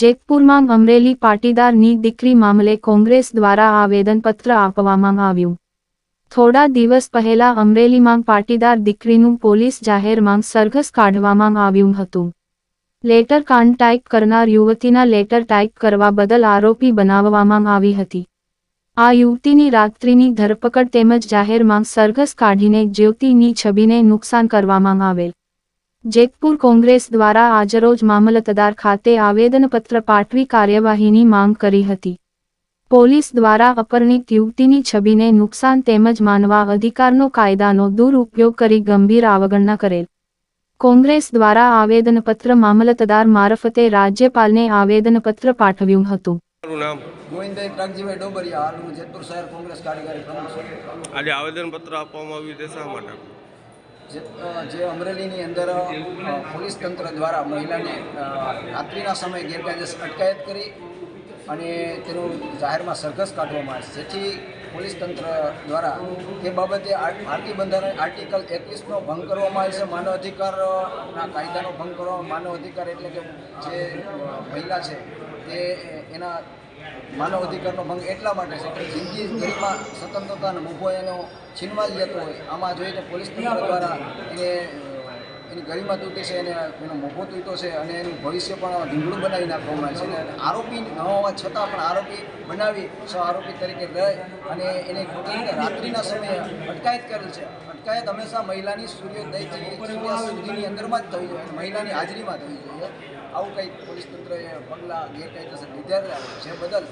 જેતપુરમાં અમરેલી પાટીદારની દીકરી મામલે કોંગ્રેસ દ્વારા આવેદનપત્ર આપવામાં આવ્યું. થોડા દિવસ પહેલા અમરેલીમાં પાટીદાર દીકરીનું પોલીસ જાહેરમાં સરઘસ કાઢવામાં આવ્યું હતું. લેટર કાંડ ટાઈપ કરનાર યુવતીના લેટર ટાઈપ કરવા બદલ આરોપી બનાવવામાં આવી હતી. આ યુવતીની રાત્રિની ધરપકડ તેમજ જાહેરમાં સરઘસ કાઢીને જ્યોતિની છબીને નુકસાન કરવામાં આવેલ. જેતપુર કોંગ્રેસ દ્વારા આજરોજ મામલતદાર ખાતે આવેદનપત્ર પાઠવી કાર્યવાહીની માંગ કરી હતી. પોલીસ દ્વારા અપરણિત યુવતીની છબીને નુકસાન તેમજ માનવા અધિકારનો કાયદાનો દુરુપયોગ કરી ગંભીર અવગણના કરેલ. કોંગ્રેસ દ્વારા આવેદનપત્ર મામલતદાર મારફતે રાજ્યપાલને આવેદનપત્ર પાઠવ્યું હતું. તમારું નામ ગોવિંદભાઈ પ્રાગજીભાઈ ડોબરિયા હાલ હું જેતપુર શહેર કોંગ્રેસ કાર્યકારી પ્રમુખ છું. આજે આવેદનપત્ર આપવામાં આવ્યું તે શા માટે? જે અમરેલીની અંદર પોલીસ તંત્ર દ્વારા મહિલાને રાત્રિના સમયે ગેરકાયદેસર અટકાયત કરી અને તેનું જાહેરમાં સરઘસ કાઢવામાં આવે છે. જેથી પોલીસ તંત્ર દ્વારા તે બાબતે ભારતીય બંધારણ આર્ટિકલ એકવીસનો ભંગ કરવામાં આવે છે. માનવ અધિકારના કાયદાનો ભંગ કરવામાં, માનવ અધિકાર એટલે કે જે મહિલા છે, તે એના માનવ અધિકારનો ભંગ એટલા માટે છે કે જિંદગી ગરીમાં સ્વતંત્રતા અને એનો છીનવાઈ જતો હોય. આમાં જોઈએ તો પોલીસ દ્વારા એને એની ગરિમા તૂટી છે એને એનો મોભો તૂટ્યો છે અને એનું ભવિષ્ય પણ ધૂંધળું બનાવી નાખવામાં છે. અને આરોપી ન હોવા છતાં પણ આરોપી બનાવી સો આરોપી તરીકે રહે અને એને રાત્રિના સમયે અટકાયત કરેલ છે. અટકાયત હંમેશા મહિલાની સૂર્યોદયથી સૂર્યાસ્ત સુધીની અંદરમાં જ થવી જોઈએ મહિલાની હાજરીમાં થવી જોઈએ. આવું કંઈક પોલીસ તંત્રએ પગલાં ગેરકાયદેસર લીધેલા જે બદલ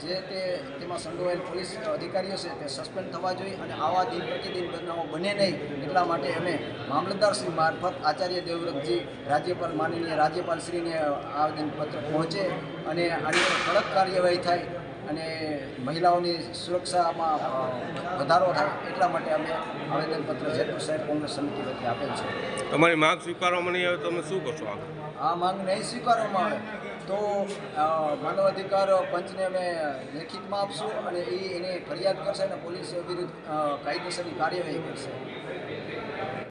જે તે તેમાં સંડોવાયેલ પોલીસ અધિકારીઓ છે તે સસ્પેન્ડ થવા જોઈએ અને આવા દિન પ્રતિદિન બનાવો બને નહીં એટલા માટે અમે મામલતદારશ્રી મારફત આચાર્ય દેવવ્રતજી, રાજ્યપાલ માનનીય રાજ્યપાલશ્રીને આવેદનપત્ર પહોંચે અને આની કડક કાર્યવાહી થાય અને મહિલાઓની સુરક્ષામાં વધારો થાય એટલા માટે અમે આવેદનપત્ર જેતપુર શહેર કોંગ્રેસ સમિતિ વતી આપેલ છે. તમારી માંગ સ્વીકારવામાં નહીં આવે તમે શું કરશો આ માંગ નહીં સ્વીકારવામાં આવે તો માનવ અધિકાર પંચને અમે લેખિતમાં આપશું અને એ એની ફરિયાદ કરશે અને પોલીસ વિરુદ્ધ કાયદેસરની કાર્યવાહી કરશે.